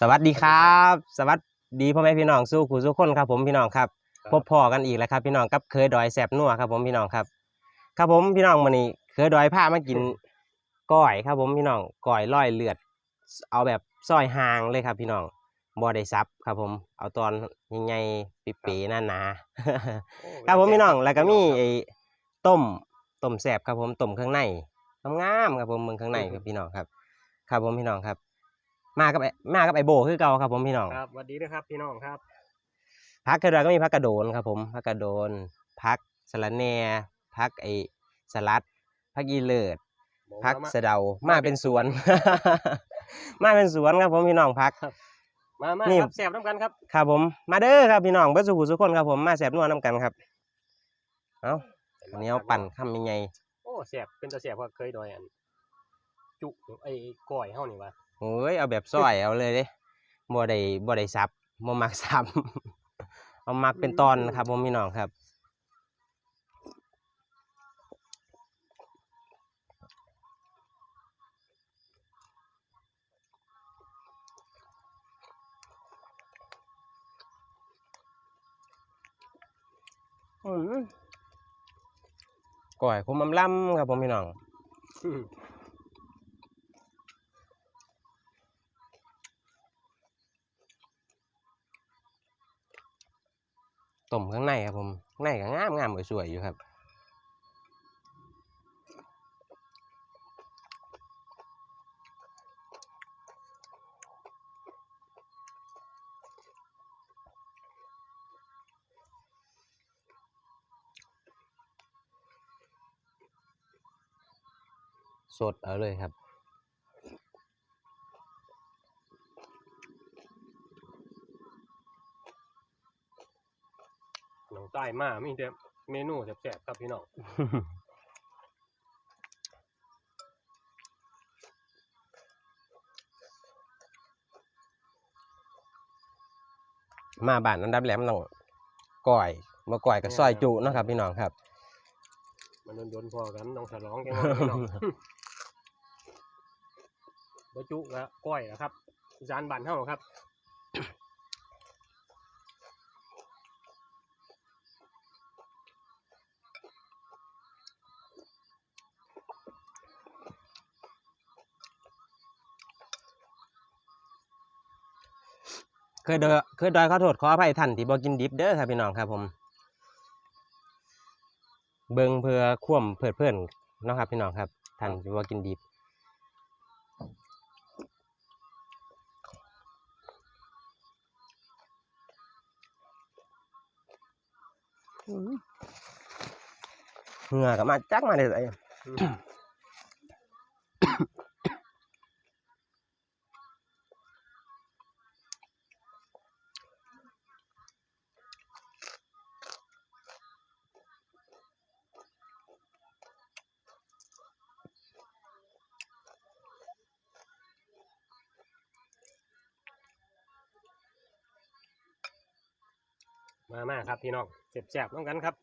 สวัสดีครับ สวัสดีพ่อแม่พี่น้องสู้ขู่สู้คนครับผมพี่น้องครับครับพบพ่อกันอีกแล้วครับ พี่น้องกับเคยดอยแสบนัวครับ ผมพี่น้องครับ ครับผมพี่น้องมื้อนี้เคยดอยพามากินก้อยครับผมพี่น้องก้อยร้อยเลือด เอาแบบซอยหางเลยครับ พี่น้องบ่ได้ซับครับ ผมเอาตอนใหญ่ๆปีๆหนาๆโอ้ครับผมพี่น้องแล้วก็มีครับไอ้ต้มต้มแสบครับผมต้มเครื่องในงามๆครับผมเมืองข้างในครับพี่น้องครับ ครับผมพี่น้องครับ มากับไอ้มากับไอโบคือเก่าครับผมพี่น้องครับสวัสดีนะครับพี่น้องครับพักกระดอยก็มีพักกระโดนครับผมพักกระโดนพักสะระแหน่พักไอสลัดพักอีเลิศบอกพักว่ามาสะเดามามาเป็เป็นนสวน มาเป็นสวนครับผมพี่น้องพักมามานี่ครับแซ่บน้ำกันครับครับผมมาเด้อครับพี่น้องเบิร์สุขุสุขคนครับผมมาแสบนัวน้ำกันครับเอาอันนี้เอาปั่นคำยังไงโอ้แซ่บเป็นตาแซ่บว่าเคยดอยอันจุไอ้ก้อยเฮานี่วะ โอ้ยเอาแบบซอยเอาเลยเด้บ่ได้บ่ได้ซับบ่มักซับเอามักเป็นตอนนะครับผมพี่น้องครับอืมก่อยผมอำล่ำครับผมพี่น้อง ต้มข้างในครับผมข้างในก็งามงามสวยๆอยู่ครับสดเอาเลยครับ น้องใต้มามีแต่เมนูแซ่บๆครับพี่น้องมาบ้านอันดับแรกมันต้องก่อยมาก่อยกับซอยจุเนาะครับ พี่น้องครับ มันโดนๆพอกันต้องฉลองกันว่าพี่น้องบ่จุและก้อยนะครับอีสานบ้านเฮาครับ เคยเดอเคยดอยขอโทษขออภัยท่านที่บ่กินดิบเด้อครับพี่น้องครับผม เบิ่งเพื่อความเพลิดเพลินเนาะครับพี่น้องครับท่านที่บ่กินดิบเหงื่อก็มาจักมาได้ไส มามาครับพี่น้องเจ็บแสบต้องกันครับ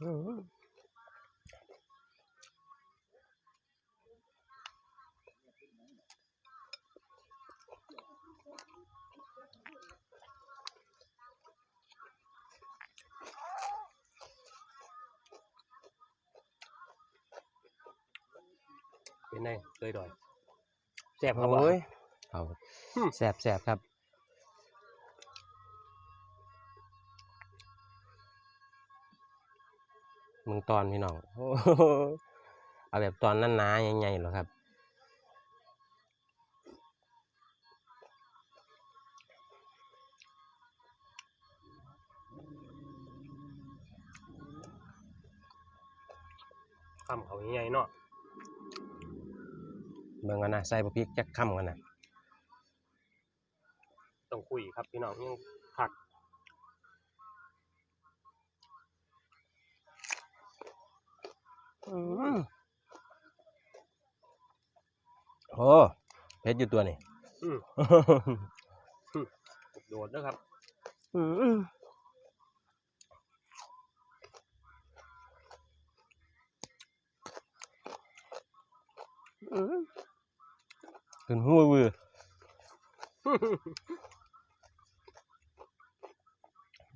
อืม เป็นไงเคยดอยแซ่บครับโอ้ยเอาอืมแสบแสบครับ มึงตอนพี่น้องโอ้โหเอาแบบตอนนั้นนาใหญ่ๆเหรอครับคำเขาใหญ่ๆเนาะ เมืองกันนะใส่บะพริกจักค่ำกันนะต้องคุยครับพี่น้องยังผักโอ้เพชรอยู่ตัวนี่โดดนะครับอืม ขึ้นหัววือ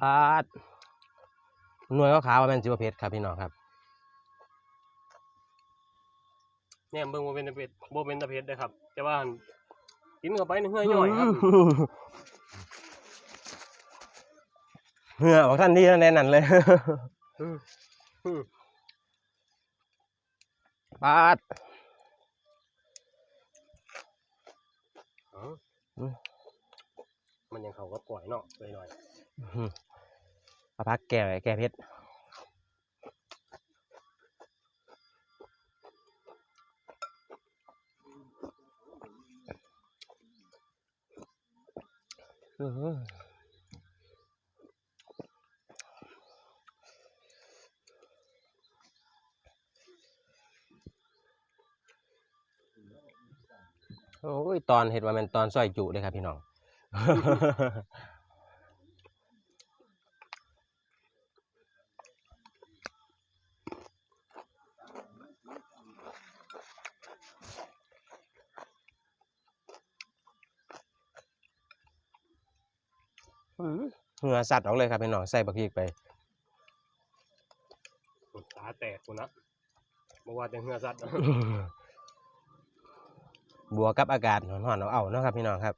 ปาดหน่วยขาวๆว่าแม่นจิวเพชรครับพี่น้องครับเนี่ยเบิ่งบ่เป็นตะเพ็ดบ่เป็นตะเพ็ดเด้อครับ แต่ว่ากินเข้าไปนี่เหื่อย่อยครับเหงื่อออกท่านที่แน่นั่นเลยอืมอืมปาด เอ้า อื มมันยังเข้ากับก่อยเนาะเลยหน่อยเอาพักแก่แก่เพชรอื้อหือ ตอนเห็ดว่ามันตอนซอยจุเลยครับพี่น้อง เหงื่อสัตว์ออกเลยครับพี่น้องใส่บักพริกไปตาแตกกูนะบ่ว่าแต่เหื่อสัตว์ บวกกับอากาศหอนๆเอาๆเนาะครับพี่น้องครับ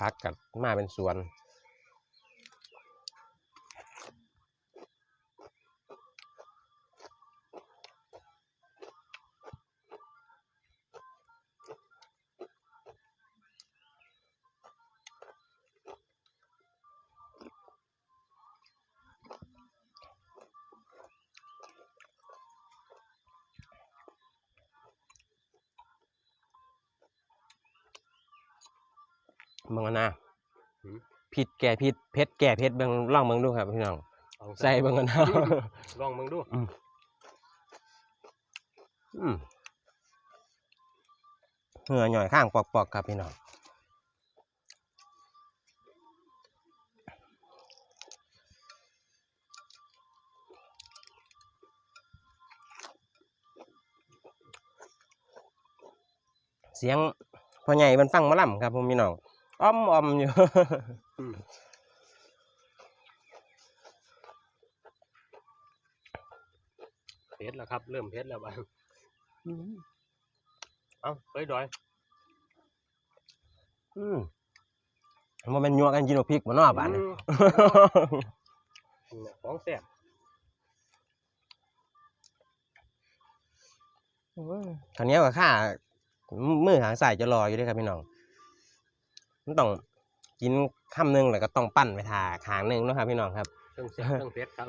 พักกับมาเป็นสวน ก่ผิดเพชรแก่เพชรเบิ่งลองเบิ่งดูครับพี่น้องเอาใส่เบิ่งกันนะลองมึงดูอืมเหงื่อหน่อยข้างปอกๆครับพี่น้องเสียงพ่อใหญ่มันฟังหมาล่ำครับผมพี่น้อง อ้อมอมๆอยู่อืมเผ็ดแล้วครับ เริ่มเผ็ดแล้วบ้างเอ้าเฮ้ยดอย อืมมันเป็นยัวกันกินกับพริกมันนอกบ้านอืนี่มเนี่ยของแซ่บคราวนี้กับข้ามือหางใส่จะรออยู่ด้วยครับพี่น้อง มันต้องกินคำหนึ่งแล้วก็ต้องปั้นไปทาขางหนึ่งเนาะครับ พี่น้องครับเครื่องแซ่บเครื่องเผ็ดครับ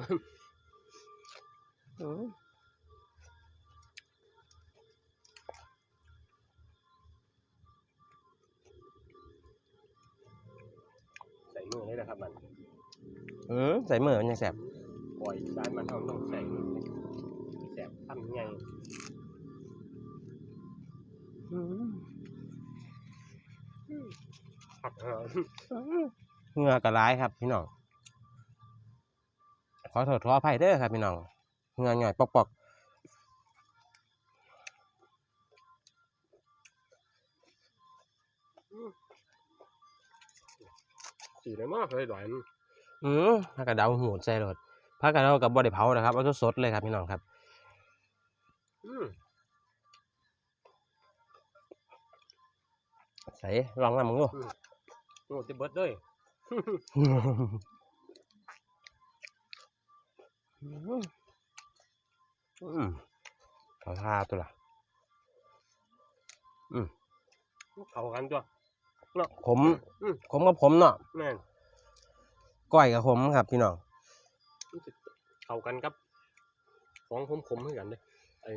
ใส่มือเลยนะครับมันอืมใส่มือมันยังแสบปล่อยสารมันเอาต้องใส่มือแซ่บทำไง ผักเออเหงื่อกระร้ายครับ พี่น้องขอโทษขออภัยเด้อครับพี่น้องเหงื่อหน่อยปอกสีได้มากเลยดอยมันๆอืมผักกระเดาหูดใส่รถผักกระเดากับบไดิเผานะครับเอาสดๆเลยครับพี่น้องครับ อืมใส่ลองนำมึงดู โอ้จะเบิดเลยอืมขอทาตัวละอืมเขากันจ้ะขมอืมขมกับขมเนาะแม่นก้อยกับขมครับพี่น้องเข้ากันกับของขมๆเหมือนกันเลยไอ้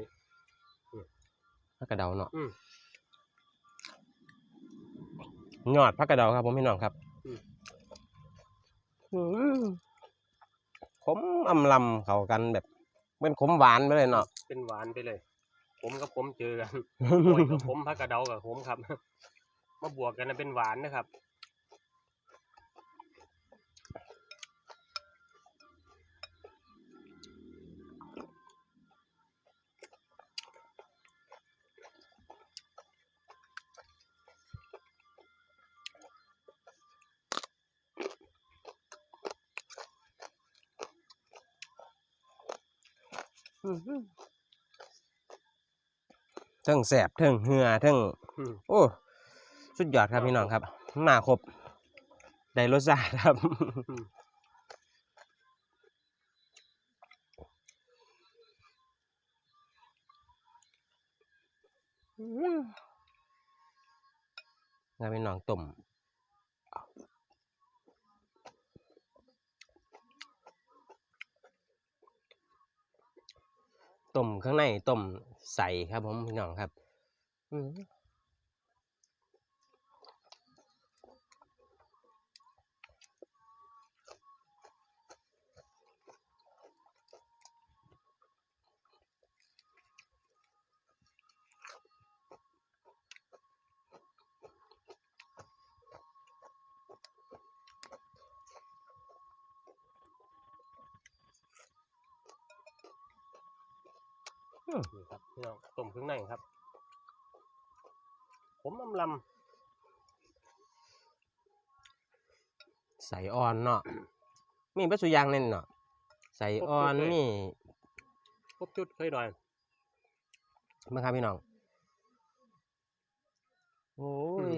กกระเดาเนาะ อืม ยอดผักกระเดาครับ ผมพี่น้องครับอืมอืมขมอำลำเข้ากันแบบเป็นขมหวานไปเลยเนาะเป็นหวานไปเลย ผมกับผมเจอกันกล้วยกับผมพักกระเดากับผมครับ มาบวกกันนะเป็นหวานนะครับ ทิงแสบทั้งเหือทั้งโอ้สุดยอดครับพี่น้องครับ มาครบ ได้รสชาติครับ งานพี่น้องต้ม ต้มข้างในต้มใสครับผมพี่น้องครับ นี่ครับพี่น้องต้มเครื่องในครับ ผมอำลใสอ่อนเนาะมีเบัสุอยางเน่นเนาะใสอ่อนมีำครบจุดเคยดอยเมื่อครับพี่น้อง โอ้ย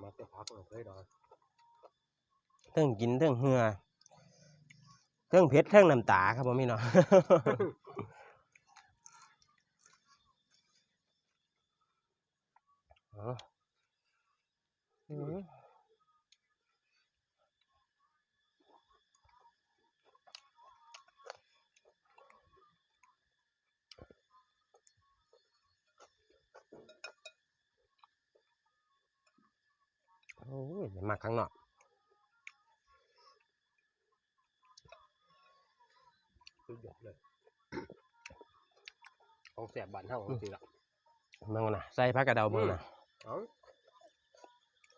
มาแต่พักเลยเคยดอยเทิงกินเทิงเหือเทิงเผ็ดเทิงน้ำตาครับผมพี่น้อง อ๋ออืมโอ้ยเดี๋ยว มาข้างนอกสุดยอดเลยของแสบบานเท่าของสิละเมืองนะใส่ผักกระเดาเมืองนะเอา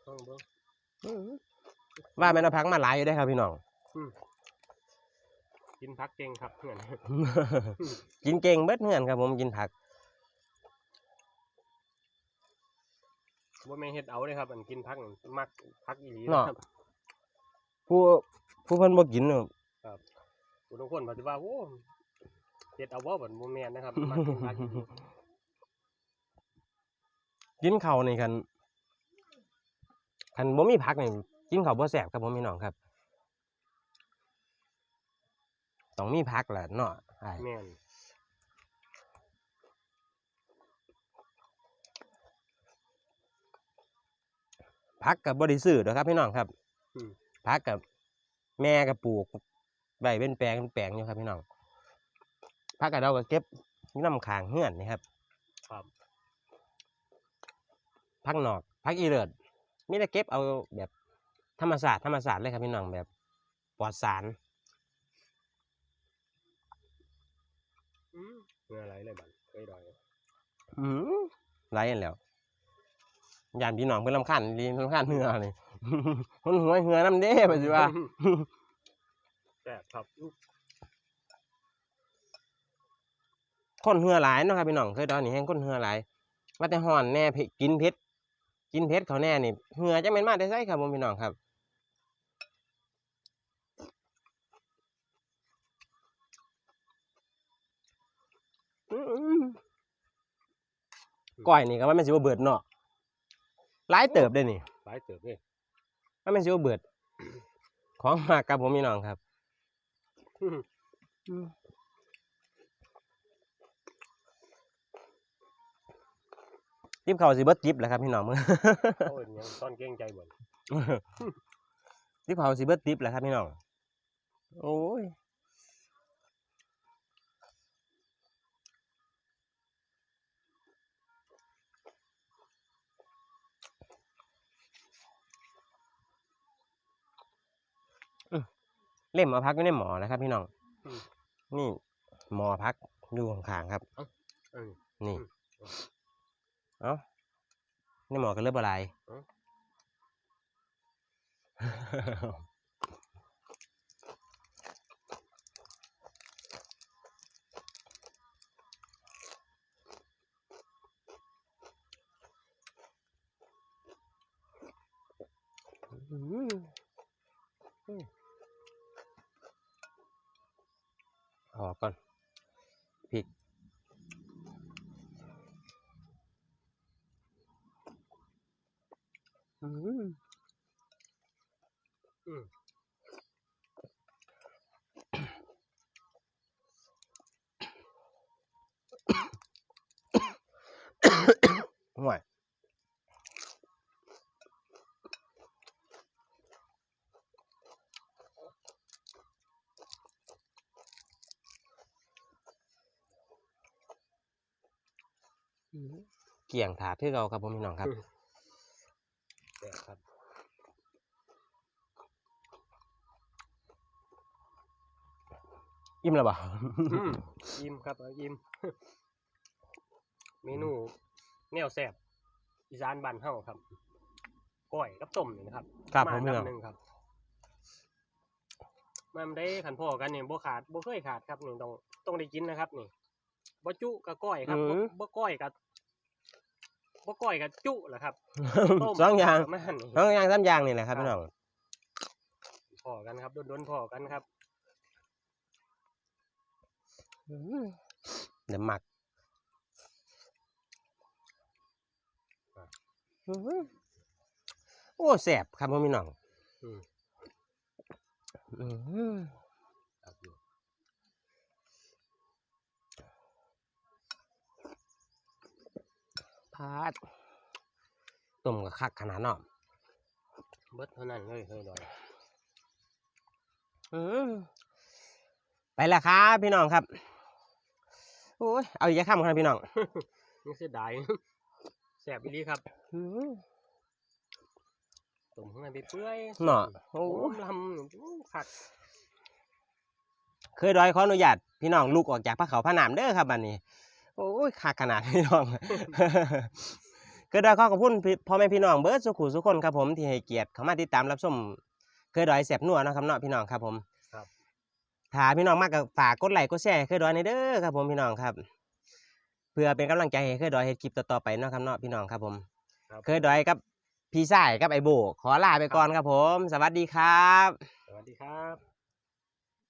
เอาเบิ่งว่าแม่นเอาพักมาหลายอยู่ได้อครับพี่น้องกินพักเก่งครับเพื่อน กินเก่งเบิดเงื่อนครับผมกินผัก ว่าแม่นเฮ็ดเอาเลยครับ อันกินพักนั่นมักพักอีหลีเนาะ ครับผู้ผู้เพิ่นบ่กินเนอะผู้ทุกคนปฏิว่าโอ้เฮ็ดเอาว่าบัดบ่แม่นนะครับมักกินพักอีหลีกินข้าวนี่คันคันบ่มีผักนี่กินข้าวบ่แซ่บครับผมพี่น้องครับ ต้องมีผักแหละเนาะอ้าย แม่น ผักกับบ่ได้ซื้อเด้อครับพี่น้องครับผักกับแม่ก็ปลูกไว้เป็นแปลงเป็นแปลงอยู่ครับพี่น้องผักกระเดาก็เก็บอยู่น้ำข้างเฮือนนี่ครับครับพักนอกพักอีเลิศมีแต่เก็บเอาแบบธรรมศาสตร์ธรรมศาสตร์เลยครับพี่น้องแบบปลอดสารอืมเมื่อไรเลยบัดเคยดอยอืมไรอันแล้ว ยานพี่น้องเพื่อนลำคันลีลำคันเหือนี่มันหัวเหือน้ำเด้ไปสิว่าแซ่บครับคนเหือหลายเนาะครับพี่น้องเคยตอนนี้แห้งคนเหือหลายว่าแต่ห่อนแน่เผ็ดกินเผ็ดกินเผ็ดเขาแน่นี่เหือจะเป็นมาได้ไสครับผมพี่น้องครับอืมก้อยนี่ก็ว่าแม่นสิว่าเบิดเนาะ หลายเติบได้นี่หลายเติบเด้ว่าแม่นสิว่าเบิด ของมากครับผมพี่น้องครับติบเขาวสิเบิดติบแหละครับพี่น้องมื้อโอ้ยยังตอนเก่งใจบ่นติบเขาวสิเบิดติบแหละครับพี่น้อง โอ้ย เล่มเอาพักอยู่ในหมอนะครับ พี่น้อง อืม นี่หมอพักอยู่ข้างๆครับ เออ นี่ อืมเอ้านี่หมอก็เลือบอะไร เอ้า อืมอืมเอาออกก่อนพริกอืมอืม กี่ยงถาดที่เราครับผมพี่น้องครับแซ่บครับอิ่มแล้วบ่อืมยิ้มครับเอายิ้มเมนูแนวแซ่บอีสานบ้านเฮาครับก้อยกับต้มนี่นะครับครับมาผมพี่น้องนำหนึ่งครับมันได้ขันพ่อกันนี่บ่ขาดบ่เคยขาดครับนี่ต้องต้องได้กินนะครับนี่บ่จุกับก้อยครับบ่บ่ก้อยกับ บ่ก้อยกับจุแหละครับต้มสองอย่างประมาณนี้สองอย่างสามอย่างนี่แหละครับพี่น้องพอกันครับโดนๆพอกันครับเดี๋ยวหมักโอ้แสบครับผมพี่น้องอืม อื้อหือ ครับอยู่ พาดต้มกับคักขนาดเนาะเบิดเท่านั้นเลยเฮ้ยดอยอื้อไปแล้วครับพี่น้องครับโอ้ยเอาอีกจะข้ามครับพี่น้องนี่เสียดายแสบอีหลีครับอื้อตุ่มข้างในไปเปื่อยเนาะโอ้โอ้ลำโอ้ขัด เคยดอยขออนุญาตพี่น้องลูกออกจากพระเขาพระนามเด้อครับบัดนี้ โอ้ยคักขนาดพี่น้องเคยดอยขอขอบคุณพี่พ่อแม่พี่น้องเบิร์ดสุขุสุขคนครับผมที่ให้เกียรติเข้ามาติดตามรับชมเคยดอยแสบนัวเนาะครับเนาะพี่น้องครับผมครับ ถ้าพี่น้องมากก็ฝากกดไลค์กดแชร์ให้เคยดอยในเด้อครับผมพี่น้องครับ เพื่อเป็นกำลังใจให้เคยดอยเฮ็ดคลิปต่อๆไปเนาะครับเนาะพี่น้องครับผมครับเคยดอยกับพี่ชายกับไอโบขอลาไปก่อนครับผม สวัสดีครับ สวัสดีครับ